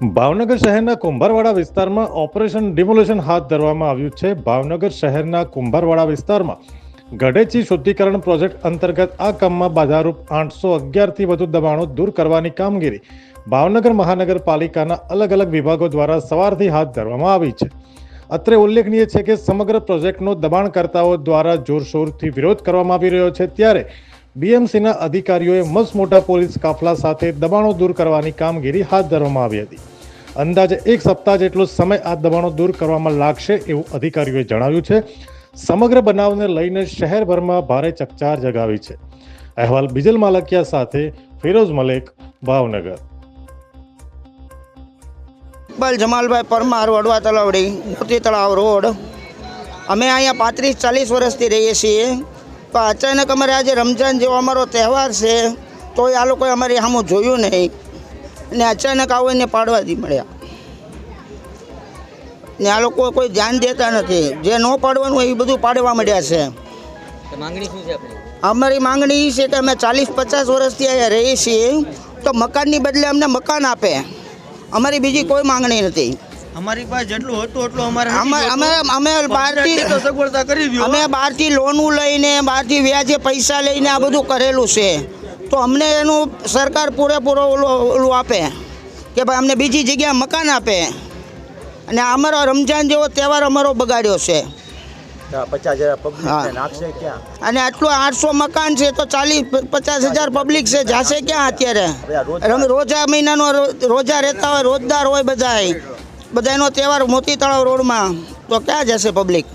ભાવનગર શહેરના કુંભારવાડા વિસ્તારમાં operation demolition હાથ ધરવામાં આવ્યું છે. ભાવનગર શહેરના કુંભારવાડા વિસ્તારમાં ગઢેચી શુદ્ધિકરણ પ્રોજેક્ટ અંતર્ગત આ કામમાં બાધારૂપ આઠસો અગિયારથી વધુ દબાણો દૂર કરવાની કામગીરી ભાવનગર મહાનગરપાલિકાના અલગ અલગ વિભાગો દ્વારા સવારથી હાથ ધરવામાં આવી છે. અત્રે ઉલ્લેખનીય છે કે સમગ્ર પ્રોજેક્ટનો દબાણકર્તાઓ દ્વારા જોરશોરથી વિરોધ કરવામાં આવી રહ્યો છે. ત્યારે બીએમસીના અધિકારીઓએ મસ્ત મોટા પોલીસ કાફલા સાથે દબાણો દૂર કરવાની કામગીરી હાથ ધરવામાં આવી હતી. અંદાજે એક સપ્તાહ જેટલો સમય આ દબાણો દૂર કરવામાં લાગશે એવું અધિકારીઓએ જણાવ્યું છે. સમગ્ર બનાવને લઈને શહેરભરમાં ભારે ચકચાર જગાવી છે. અહેવાલ બિજલ માલકિયા સાથે ફિરોઝ મલેક, ભાવનગર. ઇકબાલ જમાલભાઈ પરમાર, વડવા તલાવડી, મોતી તળાવ રોડ. અમે અહીંયા પાંત્રીસ ચાલીસ વર્ષથી રહીએ છીએ. તો અચાનક અમારે આજે રમજાન જેવો અમારો તહેવાર છે. તો આ લોકોએ અમારી સામું જોયું નહીં. ને અચાનક આવો એને પાડવા દી મળ્યા. ને આ લોકો કોઈ ધ્યાન દેતા નથી. જે ન પાડવાનું હોય એ બધું પાડવા મળ્યા છે. તો માંગણી શું છે આપણી? અમારી માંગણી એ છે કે અમે ચાલીસ પચાસ વર્ષથી અહીંયા રહીએ છીએ તો મકાનની બદલે અમને મકાન આપે. અમારી બીજી કોઈ માંગણી નથી. અમારી પાસે જેટલું હતું એટલું અમારે અમે અમે બહારથી લોન સગવડતા કરી અમે બહારથી લોનું લઈને બહારથી વ્યાજે પૈસા લઈને આ બધું કરેલું છે. તો અમને એનું સરકાર પૂરેપૂરો ઓલું ઓલું આપે કે ભાઈ અમને બીજી જગ્યાએ મકાન આપે. અને અમારો રમજાન જેવો તહેવાર અમારો બગાડ્યો છે. અને આટલું આઠસો મકાન છે તો ચાલીસ પચાસ હજાર પબ્લિક છે જાશે ક્યાં અત્યારે? રોજા મહિનાનો રોજા રહેતા હોય રોજદાર હોય બધાય. બધાનો તહેવાર મોતી તળાવ રોડમાં. તો ક્યાં જશે પબ્લિક